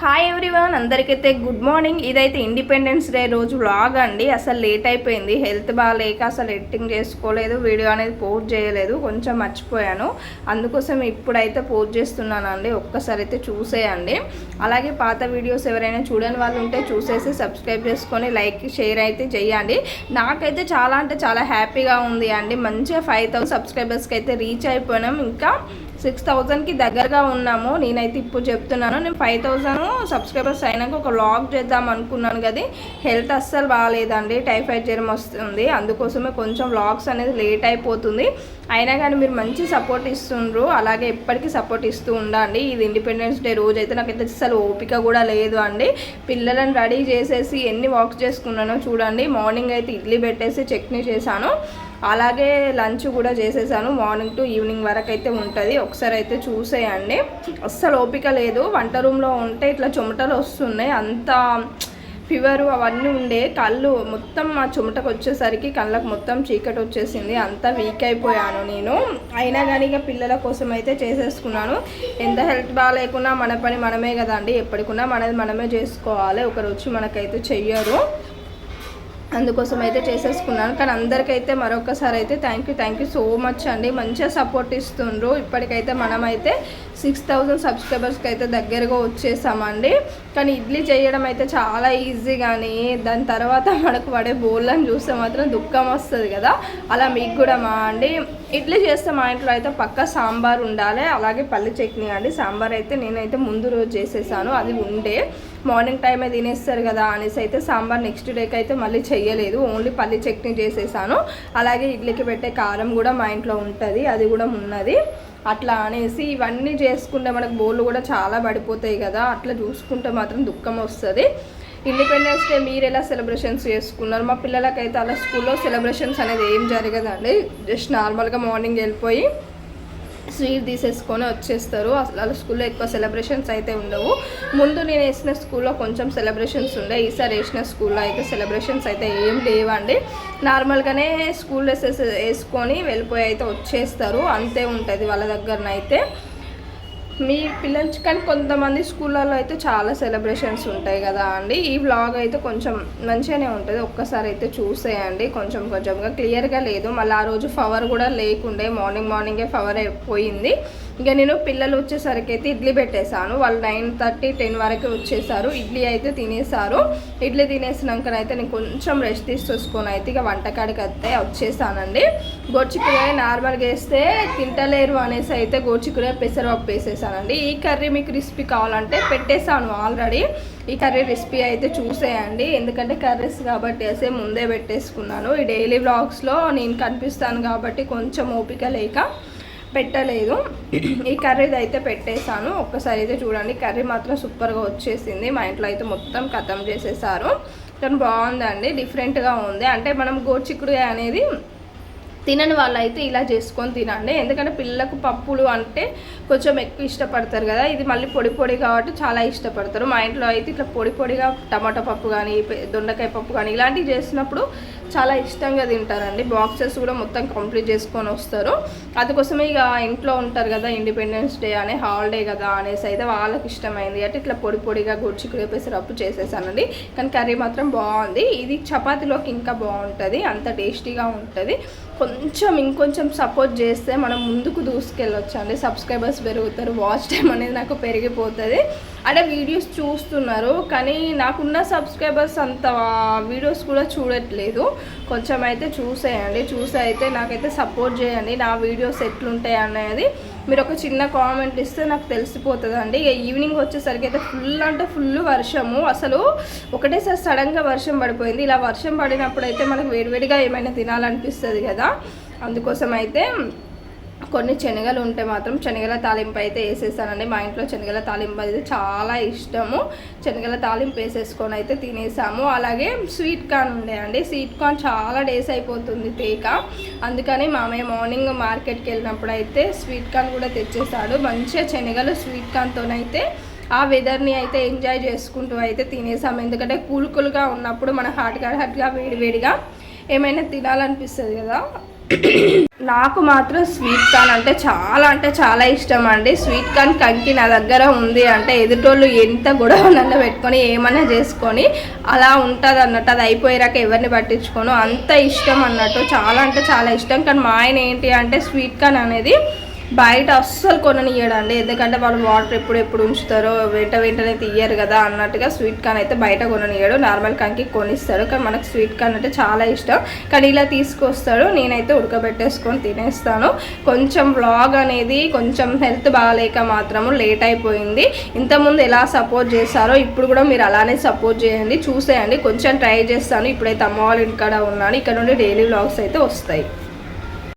Hi everyone అందరికైతే good morning ఇదైతే independence day రోజు వ్లాగ్ అండి. అసలు లేట్ అయిపోయింది. హెల్త్ బాగాలేక అసలు ఎడిటింగ్ చేసుకోలేదు. వీడియో అనేది పోస్ట్ చేయలేదు. కొంచెం మర్చిపోయాను. అందుకోసం ఇప్పుడైతే పోస్ట్ చేస్తున్నాను అండి ఒక్కసారి అయితే చూసేయండి. అలాగే పాత వీడియోస్ ఎవరైనా చూడని వాళ్ళు ఉంటే చూసేసి సబ్స్క్రైబ్ చేసుకొని లైక్ షేర్ అయితే చేయండి. నాకైతే చాలా అంటే చాలా హ్యాపీగా ఉంది అండి. మంచిగా ఫైవ్ థౌసండ్ సబ్స్క్రైబర్స్కి అయితే రీచ్ అయిపోయినాం. ఇంకా సిక్స్ థౌజండ్కి దగ్గరగా ఉన్నాము. నేనైతే ఇప్పుడు చెప్తున్నాను. నేను ఫైవ్ థౌజండ్ సబ్స్క్రైబర్స్ అయినాక ఒక లాగ్ చేద్దాం అనుకున్నాను కదా హెల్త్ అస్సలు బాగాలేదండి. టైఫాయిడ్ జ్వరం వస్తుంది. అందుకోసమే కొంచెం లాగ్స్ అనేది లేట్ అయిపోతుంది. అయినా కానీ మీరు మంచి సపోర్ట్ ఇస్తుండ్రు. అలాగే ఎప్పటికీ సపోర్ట్ ఇస్తూ ఉండండి. ఇది ఇండిపెండెన్స్ డే రోజు అయితే నాకైతే అసలు ఓపిక కూడా లేదు అండి. పిల్లలను రెడీ చేసేసి ఎన్ని వాక్స్ చేసుకున్నానో చూడండి. మార్నింగ్ అయితే ఇడ్లీ పెట్టేసి చట్నీ చేశాను. అలాగే లంచ్ కూడా చేసేసాను. మార్నింగ్ టు ఈవినింగ్ వరకు అయితే ఉంటుంది. ఒకసారి అయితే చూసేయండి. అస్సలు ఓపిక లేదు. వంట రూమ్లో ఉంటే ఇట్లా చెమటలు వస్తున్నాయి. అంత ఫీవరు అవన్నీ ఉండే కళ్ళు మొత్తం మా చెమటకు వచ్చేసరికి కళ్ళకు మొత్తం చీకటి వచ్చేసింది. అంతా వీక్ అయిపోయాను నేను. అయినా కానీ ఇక పిల్లల కోసం అయితే చేసేసుకున్నాను. ఎంత హెల్త్ బాగాలేకున్నా మన పని మనమే కదండి. ఎప్పటికున్నా మనది మనమే చేసుకోవాలి. ఒకరు వచ్చి మనకైతే చెయ్యరు. అందుకోసం అయితే చేసేసుకున్నాను. కానీ అందరికైతే మరొకసారి అయితే thank you thank you so much అండి. మంచిగా సపోర్ట్ ఇస్తుండ్రు. ఇప్పటికైతే మనమైతే సిక్స్ థౌజండ్ సబ్స్క్రైబర్స్కి అయితే దగ్గరగా వచ్చేసామండి. కానీ ఇడ్లీ చేయడం అయితే చాలా ఈజీ కానీ దాని తర్వాత మనకు పడే బోళ్ళని చూస్తే మాత్రం దుఃఖం వస్తుంది కదా. అలా మీకు కూడా మా అండి. ఇడ్లీ చేస్తే మా ఇంట్లో అయితే పక్క సాంబార్ ఉండాలి. అలాగే పల్లి చట్నీ అండి. సాంబార్ అయితే నేనైతే ముందు రోజు చేసేసాను. అది ఉండే. మార్నింగ్ టైమే తినేస్తారు కదా అనేసి అయితే సాంబార్ నెక్స్ట్ డేకి అయితే మళ్ళీ చెయ్యలేదు. ఓన్లీ పల్లి చట్నీ చేసేసాను. అలాగే ఇడ్లీకి పెట్టే కారం కూడా మా ఇంట్లో ఉంటుంది. అది కూడా ఉన్నది అట్లా అనేసి ఇవన్నీ చేసుకుంటే మనకు బోళ్ళు కూడా చాలా పడిపోతాయి కదా. అట్లా చూసుకుంటే మాత్రం దుఃఖం వస్తుంది. ఇండిపెండెన్స్ డే మీరు ఎలా సెలబ్రేషన్స్ చేసుకున్నారు? మా పిల్లలకైతే అలా స్కూల్లో సెలబ్రేషన్స్ అనేది ఏం జరగదండి. జస్ట్ నార్మల్గా మార్నింగ్ వెళ్ళిపోయి స్వీట్ తీసేసుకొని వచ్చేస్తారు. అసలు స్కూల్లో ఎక్కువ సెలబ్రేషన్స్ అయితే ఉండవు. ముందు నేను వేసిన స్కూల్లో కొంచెం సెలబ్రేషన్స్ ఉండే ఈసారి వేసిన స్కూల్లో అయితే సెలబ్రేషన్స్ అయితే ఏం లేవండి. నార్మల్గానే స్కూల్ డ్రెస్సెస్ వేసుకొని వెళ్ళిపోయి అయితే వచ్చేస్తారు. అంతే ఉంటుంది వాళ్ళ దగ్గరనైతే. మీ పిల్లలు కానీ కొంతమంది స్కూళ్ళల్లో అయితే చాలా సెలబ్రేషన్స్ ఉంటాయి కదా అండి. ఈ వ్లాగ్ అయితే కొంచెం మంచిగానే ఉంటుంది. ఒక్కసారి అయితే చూసేయండి. కొంచెం కొంచెంగా క్లియర్గా లేదు. మళ్ళీ ఆ రోజు పవర్ కూడా లేకుండే మార్నింగ్ మార్నింగే పవర్ అయిపోయింది. ఇంకా నేను పిల్లలు వచ్చేసరికి అయితే ఇడ్లీ పెట్టేశాను. వాళ్ళు నైన్ థర్టీ టెన్ వరకు వచ్చేసారు. ఇడ్లీ అయితే తినేసారు ఇడ్లీ తినేసినాకనైతే నేను కొంచెం రెస్ట్ తీసుకొని అయితే ఇక వంటకాడికి అయితే వచ్చేసానండి. గోచిక్కురాయ నార్మల్గా వేస్తే తింటలేరు అనేసి అయితే గోచిక్కురాయ పెసరపప్పు చూపిస్తానండి ఈ కర్రీ మీకు రెసిపీ కావాలంటే పెట్టేశాను ఆల్రెడీ ఈ కర్రీ రెసిపీ అయితే చూసేయండి. ఎందుకంటే కర్రీస్ కాబట్టి వేసే ముందే పెట్టేసుకున్నాను. ఈ డైలీ బ్లాగ్స్లో నేను కనిపిస్తాను కాబట్టి కొంచెం ఓపిక లేక పెట్టలేదు. ఈ కర్రీది అయితే పెట్టేశాను. ఒక్కసారి అయితే చూడండి. కర్రీ మాత్రం సూపర్గా వచ్చేసింది. మా ఇంట్లో అయితే మొత్తం కథం చేసేసారు. కానీ బాగుందండి. డిఫరెంట్గా ఉంది. అంటే మనం గోచిక్కుడు అనేది తినని వాళ్ళు అయితే ఇలా చేసుకొని తినండి. ఎందుకంటే పిల్లలకు పప్పులు అంటే కొంచెం ఎక్కువ ఇష్టపడతారు కదా. ఇది మళ్ళీ పొడి పొడి కాబట్టి చాలా ఇష్టపడతారు. మా ఇంట్లో అయితే ఇట్లా పొడి పొడిగా టమాటా పప్పు కానీ దొండకాయ పప్పు కానీ ఇలాంటివి చేసినప్పుడు చాలా ఇష్టంగా తింటారండి. బాక్సెస్ కూడా మొత్తం కంప్లీట్ చేసుకొని వస్తారు. అందుకోసమే ఇక ఇంట్లో ఉంటారు కదా ఇండిపెండెన్స్ డే అనే హాలిడే కదా అనేసి అయితే వాళ్ళకి ఇష్టమైంది. అంటే ఇట్లా పొడి పొడిగా గుడ్చి వేపేసి రప్పు చేసేసానండి. కానీ కర్రీ మాత్రం బాగుంది. ఇది చపాతీలోకి ఇంకా బాగుంటుంది. అంత టేస్టీగా ఉంటుంది. కొంచెం ఇంకొంచెం సపోర్ట్ చేస్తే మనం ముందుకు దూసుకెళ్ళొచ్చు అండి సబ్స్క్రైబర్స్ పెరుగుతారు. వాచ్ టైం అనేది నాకు పెరిగిపోతుంది. అంటే వీడియోస్ చూస్తున్నారు కానీ నాకున్న సబ్స్క్రైబర్స్ అంత వీడియోస్ కూడా చూడట్లేదు. కొంచెం అయితే చూసేయండి చూసి అయితే నాకైతే సపోర్ట్ చేయండి నా వీడియోస్ ఎట్లుంటాయి అనేది. మీరు ఒక చిన్న కామెంట్ ఇస్తే నాకు తెలిసిపోతుందండి. ఇక ఈవినింగ్ వచ్చేసరికి అయితే ఫుల్ అంటే ఫుల్ వర్షము. అసలు ఒకటేసారి సడన్గా వర్షం పడిపోయింది. ఇలా వర్షం పడినప్పుడు అయితే మనకు వేడివేడిగా ఏమైనా తినాలనిపిస్తుంది కదా. అందుకోసం అయితే కొన్ని శనగలు ఉంటే మాత్రం శనగల తాలింపు అయితే వేసేసానండి మా ఇంట్లో శనగల తాలింపు అయితే చాలా ఇష్టము. శనగల తాలింపు వేసేసుకొని అయితే తినేసాము. అలాగే స్వీట్ కార్న్ ఉండే అండి. స్వీట్ కార్న్ చాలా డేస్ అయిపోతుంది తేక. అందుకని మామయ్య మార్నింగ్ మార్కెట్కి వెళ్ళినప్పుడు అయితే స్వీట్ కార్న్ కూడా తెచ్చేసాడు. మంచిగా శనగలు స్వీట్ కార్న్తోనైతే ఆ వెదర్ని అయితే ఎంజాయ్ చేసుకుంటూ అయితే తినేసాము. ఎందుకంటే కూల్ కూల్గా ఉన్నప్పుడు మన హాట్గా హాట్గా వేడివేడిగా ఏమైనా తినాలనిపిస్తుంది కదా. నాకు మాత్రం స్వీట్ కార్న్ అంటే చాలా అంటే చాలా ఇష్టం అండి స్వీట్ కార్న్ కంకి నా దగ్గర ఉంది అంటే ఎదుటోళ్ళు ఎంత గొడవ నన్ను పెట్టుకొని ఏమన్నా చేసుకొని అలా ఉంటుంది అన్నట్టు అది అయిపోయాక ఎవరిని పట్టించుకోను. అంత ఇష్టం అన్నట్టు చాలా అంటే చాలా ఇష్టం. కానీ మా ఆయన ఏంటి అంటే స్వీట్ కార్న్ అనేది బయట అస్సలు కొననియడండి. ఎందుకంటే వాళ్ళు వాటర్ ఎప్పుడు ఎప్పుడు ఉంచుతారో వెంట వెంటనే తీయరు కదా అన్నట్టుగా స్వీట్ కార్న్ అయితే బయట కొననియడు. నార్మల్ కాన్కి కొనిస్తాడు. కానీ మనకు స్వీట్ కార్న్ అంటే చాలా ఇష్టం. కానీ ఇలా తీసుకొస్తాడు. నేనైతే ఉడకబెట్టేసుకొని తినేస్తాను. కొంచెం వ్లాగ్ అనేది కొంచెం హెల్త్ బాగాలేక మాత్రము లేట్ అయిపోయింది. ఇంతకుముందు ఎలా సపోర్ట్ చేశారో ఇప్పుడు కూడా మీరు అలానే సపోర్ట్ చేయండి. చూసేయండి. కొంచెం ట్రై చేస్తాను. ఇప్పుడైతే అమ్మ వాళ్ళ ఇంటికాడ ఉన్నాను. ఇక్కడ నుండి డైలీ వ్లాగ్స్ అయితే వస్తాయి.